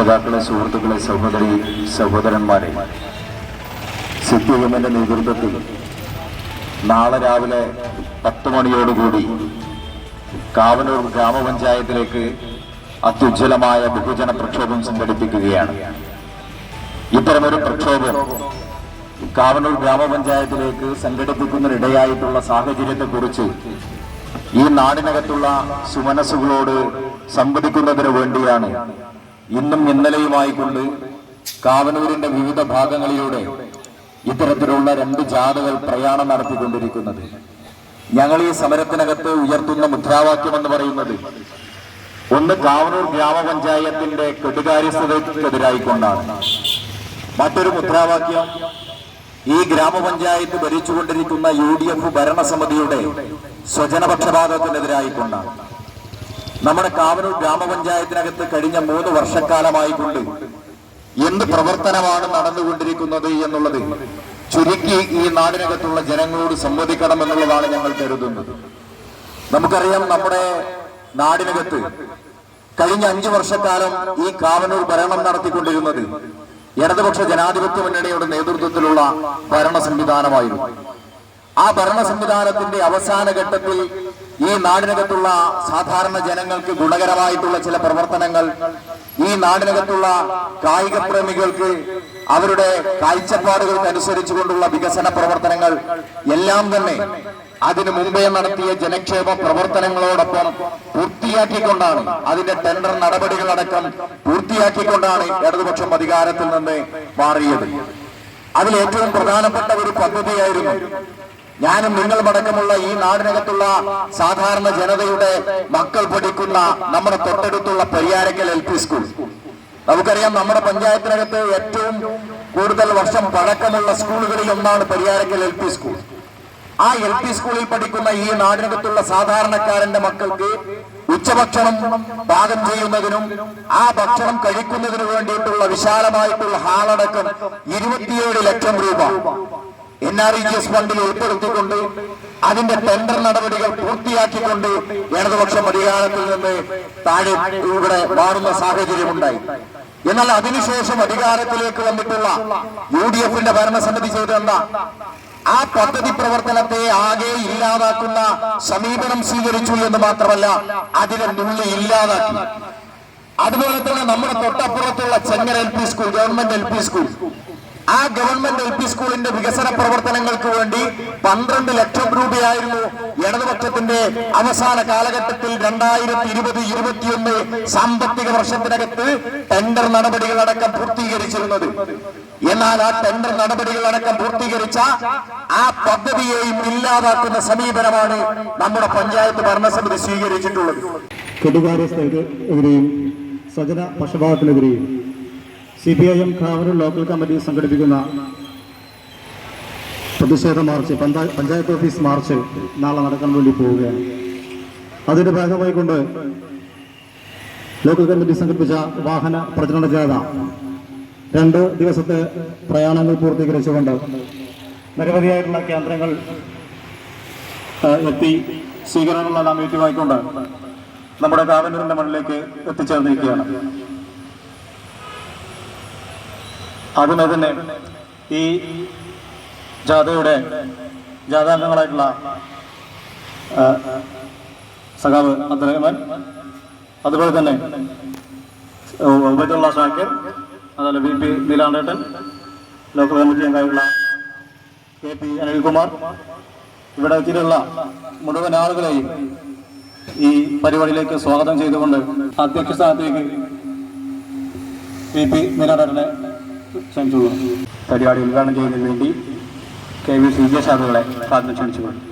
സഖാക്കളെ സുഹൃത്തുക്കളെ സഹോദരി സഹോദരന്മാരെ സി പി നേതൃത്വത്തിൽ നാളെ രാവിലെ പത്ത് മണിയോടുകൂടി കാവനൂർ ഗ്രാമപഞ്ചായത്തിലേക്ക് അത്യുജ്വലമായ ബഹുജന പ്രക്ഷോഭം സംഘടിപ്പിക്കുകയാണ്. ഇത്തരമൊരു പ്രക്ഷോഭം കാവനൂർ ഗ്രാമപഞ്ചായത്തിലേക്ക് സംഘടിപ്പിക്കുന്നതിനിടയായിട്ടുള്ള സാഹചര്യത്തെക്കുറിച്ച് ഈ നാടിനകത്തുള്ള സുമനസ്സുകളോട് സംവദിക്കുന്നതിന് വേണ്ടിയാണ് ഇന്നും ഇന്നലെയുമായി കൊണ്ട് കാവനൂരിന്റെ വിവിധ ഭാഗങ്ങളിലൂടെ ഇത്തരത്തിലുള്ള രണ്ട് ജാഥകൾ പ്രയാണം നടത്തിക്കൊണ്ടിരിക്കുന്നത്. ഞങ്ങൾ ഈ സമരത്തിനകത്ത് ഉയർത്തുന്ന മുദ്രാവാക്യം എന്ന് പറയുന്നത് ഒന്ന് കാവനൂർ ഗ്രാമപഞ്ചായത്തിന്റെ കെടുകാര്യസ്ഥതയ്ക്കെതിരായിക്കൊണ്ടാണ് മറ്റൊരു മുദ്രാവാക്യം ഈ ഗ്രാമപഞ്ചായത്ത് ഭരിച്ചുകൊണ്ടിരിക്കുന്ന യു ഡി എഫ് ഭരണസമിതിയുടെ സ്വജനപക്ഷപാതത്തിനെതിരായിക്കൊണ്ടാണ്. നമ്മുടെ കാവനൂർ ഗ്രാമപഞ്ചായത്തിനകത്ത് കഴിഞ്ഞ മൂന്ന് വർഷക്കാലമായി കൊണ്ട് എന്ത് പ്രവർത്തനമാണ് നടന്നുകൊണ്ടിരിക്കുന്നത് എന്നുള്ളത് ചുരുക്കി ഈ നാടിനകത്തുള്ള ജനങ്ങളോട് സംവദിക്കണം എന്നുള്ളതാണ് ഞങ്ങൾ കരുതുന്നത്. നമുക്കറിയാം നമ്മുടെ നാടിനകത്ത് കഴിഞ്ഞ അഞ്ചു വർഷക്കാലം ഈ കാവനൂർ ഭരണം നടത്തിക്കൊണ്ടിരുന്നത് ഇടതുപക്ഷ ജനാധിപത്യ മുന്നണിയുടെ നേതൃത്വത്തിലുള്ള ഭരണ സംവിധാനമായിരുന്നു. ആ ഭരണ സംവിധാനത്തിന്റെ അവസാന ഘട്ടത്തിൽ ഈ നാടിനകത്തുള്ള സാധാരണ ജനങ്ങൾക്ക് ഗുണകരമായിട്ടുള്ള ചില പ്രവർത്തനങ്ങൾ ഈ നാടിനകത്തുള്ള കായിക പ്രേമികൾക്ക് അവരുടെ കാഴ്ചപ്പാടുകൾക്ക് അനുസരിച്ചുകൊണ്ടുള്ള വികസന പ്രവർത്തനങ്ങൾ എല്ലാം തന്നെ അതിനു മുമ്പേ നടത്തിയ ജനക്ഷേമ പ്രവർത്തനങ്ങളോടൊപ്പം പൂർത്തിയാക്കിക്കൊണ്ടാണ് അതിന്റെ ടെൻഡർ നടപടികളടക്കം പൂർത്തിയാക്കിക്കൊണ്ടാണ് ഇടതുപക്ഷം അധികാരത്തിൽ നിന്ന് മാറിയത്. അതിൽ ഏറ്റവും പ്രധാനപ്പെട്ട ഒരു പദ്ധതിയായിരുന്നു ഞാനും നിങ്ങളുമടക്കമുള്ള ഈ നാടിനകത്തുള്ള സാധാരണ ജനതയുടെ മക്കൾ പഠിക്കുന്ന നമ്മുടെ തൊട്ടടുത്തുള്ള പരിയാരക്കൽ എൽ പി സ്കൂൾ. നമുക്കറിയാം നമ്മുടെ പഞ്ചായത്തിനകത്ത് ഏറ്റവും കൂടുതൽ വർഷം പഴക്കമുള്ള സ്കൂളുകളിൽ ഒന്നാണ് പരിയാരക്കൽ എൽ പി സ്കൂൾ. ആ എൽ പി സ്കൂളിൽ പഠിക്കുന്ന ഈ നാടിനകത്തുള്ള സാധാരണക്കാരന്റെ മക്കൾക്ക് ഉച്ചഭക്ഷണം പാകം ചെയ്യുന്നതിനും ആ ഭക്ഷണം കഴിക്കുന്നതിനു വേണ്ടിയിട്ടുള്ള വിശാലമായിട്ടുള്ള ഹാളടക്കം ഇരുപത്തിയേഴ് ലക്ഷം രൂപ. N R E G S ഫണ്ടിൽ ഉൾപ്പെടുത്തിക്കൊണ്ട് അതിന്റെ ടെൻഡർ നടപടികൾ പൂർത്തിയാക്കിക്കൊണ്ട് ഇടതുപക്ഷം അധികാരത്തിൽ നിന്ന് താഴെ ഇവിടെ മാറുന്ന സാഹചര്യമുണ്ടായി എന്നാൽ അതിനുശേഷം അധികാരത്തിലേക്ക് വന്നിട്ടുള്ള യു ഡി എഫിന്റെ ഭരണസമിതി ചെയ്തെന്താ ആ പദ്ധതി പ്രവർത്തനത്തെ ആകെ ഇല്ലാതാക്കുന്ന സമീപനം സ്വീകരിച്ചു എന്ന് മാത്രമല്ല അതിനെ നുള്ളി ഇല്ലാതാക്കി. അതുപോലെ തന്നെ നമ്മുടെ തൊട്ടപ്പുറത്തുള്ള Chengal L P school government L P school ആ ഗവൺമെന്റ് എൽ പി സ്കൂളിന്റെ വികസന പ്രവർത്തനങ്ങൾക്ക് വേണ്ടി പന്ത്രണ്ട് ലക്ഷം രൂപയായിരുന്നു ഇടതുപക്ഷത്തിന്റെ അവസാന കാലഘട്ടത്തിൽ രണ്ടായിരത്തി ഇരുപത് ഇരുപത്തിയൊന്ന് സാമ്പത്തിക വർഷത്തിനകത്ത് ടെൻഡർ നടപടികളടക്കം പൂർത്തീകരിച്ചിരുന്നത്. എന്നാൽ ആ ടെൻഡർ നടപടികളടക്കം പൂർത്തീകരിച്ച ആ പദ്ധതിയെയും ഇല്ലാതാക്കുന്ന സമീപനമാണ് നമ്മുടെ പഞ്ചായത്ത് ഭരണസമിതി സ്വീകരിച്ചിട്ടുള്ളത്. കെടുകാര്യസ്ഥതയ്ക്കെതിരെയും സജന പക്ഷപാതത്തിനെതിരെയും C P I M Kavaroor local committee സംഘടിപ്പിക്കുന്ന പ്രതിഷേധ മാർച്ച് പഞ്ചായത്ത് ഓഫീസ് മാർച്ച് നാളെ നടക്കാൻ വേണ്ടി പോവുകയാണ്. അതിന്റെ ഭാഗമായി കൊണ്ട് ലോക്കൽ കമ്മിറ്റി സംഘടിപ്പിച്ച വാഹന പ്രചരണ ജാഥ രണ്ട് ദിവസത്തെ പ്രയാണങ്ങൾ പൂർത്തീകരിച്ചുകൊണ്ട് നിരവധിയായിട്ടുള്ള കേന്ദ്രങ്ങൾ എത്തി സ്വീകരണങ്ങളെല്ലാം ഏറ്റുവായിക്കൊണ്ട് നമ്മുടെ കാവനൂരിന്റെ മണ്ണിലേക്ക് എത്തിച്ചേർന്നിരിക്കുകയാണ്. ആദ്യമേ തന്നെ ഈ ജാഥയുടെ ജാഥാംഗങ്ങളായിട്ടുള്ള സഖാവ് അബ്ദുറഹ്മാൻ അതുപോലെ തന്നെ ഉബൈദുള്ള ഷാക്കിർ അതുപോലെ ബി പി നീലാണ്ടേട്ടൻ ലോക്കൽ കമ്മിറ്റി അംഗമായിട്ടുള്ള കെ പി അനിൽകുമാർ ഇവിടെ എത്തിയിട്ടുള്ള മുഴുവൻ ആളുകളെയും ഈ പരിപാടിയിലേക്ക് സ്വാഗതം ചെയ്തുകൊണ്ട് അധ്യക്ഷ സ്ഥാനത്തേക്ക് വി പി നീലാണ്ടേട്ടനെ ക്ഷണിച്ചുള്ളൂ പരിപാടി ഉദ്ഘാടനം ചെയ്യുന്നതിന് വേണ്ടി കെ വി സി ജെ സാറുകളെ പ്രാർത്ഥന ക്ഷണിച്ചുകൊള്ളു